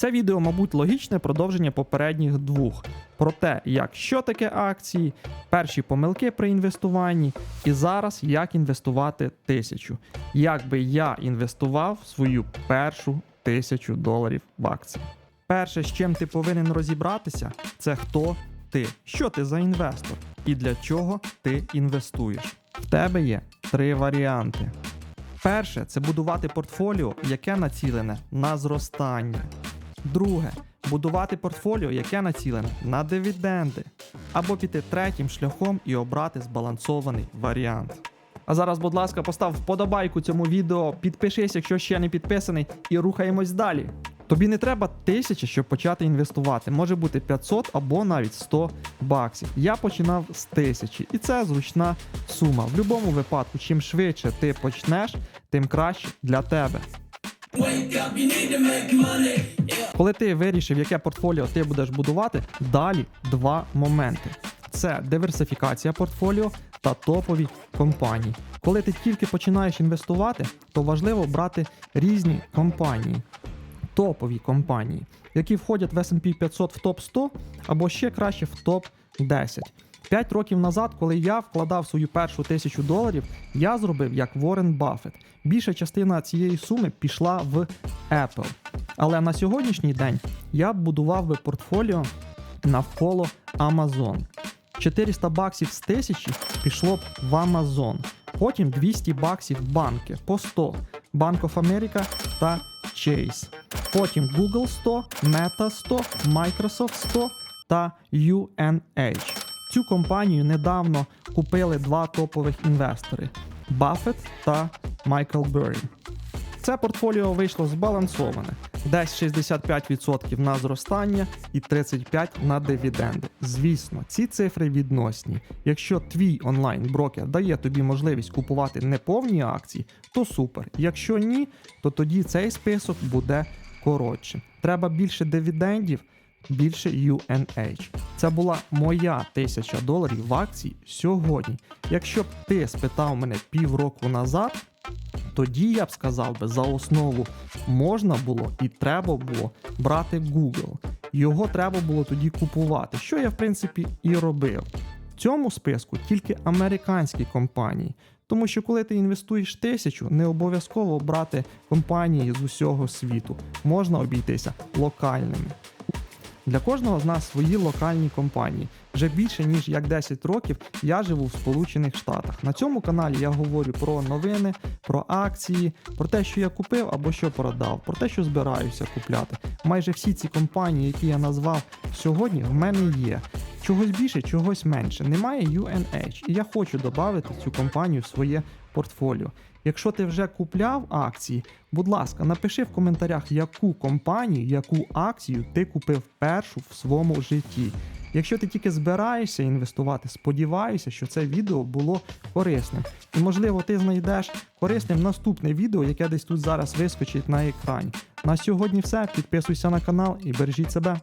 Це відео, мабуть, логічне продовження попередніх двох про те, як що таке акції, перші помилки при інвестуванні, і зараз як інвестувати тисячу. Як би я інвестував свою першу тисячу доларів в акції. Перше, з чим ти повинен розібратися, це хто ти, що ти за інвестор і для чого ти інвестуєш. В тебе є три варіанти. Перше це будувати портфоліо, яке націлене на зростання. Друге будувати портфоліо, яке націлене на дивіденди. Або піти третім шляхом і обрати збалансований варіант. А зараз, будь ласка, постав вподобайку цьому відео, підпишись, якщо ще не підписаний, і рухаємось далі. Тобі не треба тисяча, щоб почати інвестувати. Може бути 500 або навіть 100 баксів. Я починав з тисячі, і це зручна сума. В будь-якому випадку, чим швидше ти почнеш, тим краще для тебе. Коли ти вирішив, яке портфоліо ти будеш будувати, далі два моменти: це диверсифікація портфоліо та топові компанії. Коли ти тільки починаєш інвестувати, то важливо брати різні компанії, топові компанії, які входять в S&P 500 в топ 100 або ще краще в топ 10. П'ять років назад, коли я вкладав свою першу тисячу доларів, я зробив як Warren Buffett. Більша частина цієї суми пішла в Apple. Але на сьогоднішній день я будував би портфоліо навколо Amazon. 400 баксів з тисячі пішло б в Amazon. Потім 200 баксів в банки по 100 Bank of America та Chase. Потім Google 100, Meta 100, Microsoft 100 та UNH. Цю компанію недавно купили два топових інвестори Buffett та Майкл Беррі. Це портфоліо вийшло збалансоване. Десь 65% на зростання і 35% на дивіденди. Звісно, ці цифри відносні. Якщо твій онлайн-брокер дає тобі можливість купувати неповні акції, то супер. Якщо ні, то тоді цей список буде коротшим. Треба більше дивідендів, більше UNH. Це була моя тисяча доларів в акції сьогодні. Якщо б ти спитав мене півроку назад, тоді я б сказав би за основу можна було і треба було брати Google. Його треба було тоді купувати, що я в принципі і робив. В цьому списку тільки американські компанії. Тому що коли ти інвестуєш тисячу, не обов'язково брати компанії з усього світу. Можна обійтися локальними. Для кожного з нас свої локальні компанії. Вже більше ніж як 10 років я живу в Сполучених Штатах. На цьому каналі я говорю про новини, про акції, про те, що я купив або що продав, про те, що збираюся купляти. Майже всі ці компанії, які я назвав сьогодні, в мене є. Чогось більше, чогось менше. Немає UNH, і я хочу додати цю компанію в своє портфоліо. Якщо ти вже купляв акції, будь ласка, напиши в коментарях, яку компанію, яку акцію ти купив першу в своєму житті. Якщо ти тільки збираєшся інвестувати, сподіваюся, що це відео було корисним. І можливо ти знайдеш корисним наступне відео, яке десь тут зараз вискочить на екрані. На сьогодні все. Підписуйся на канал і бережіть себе.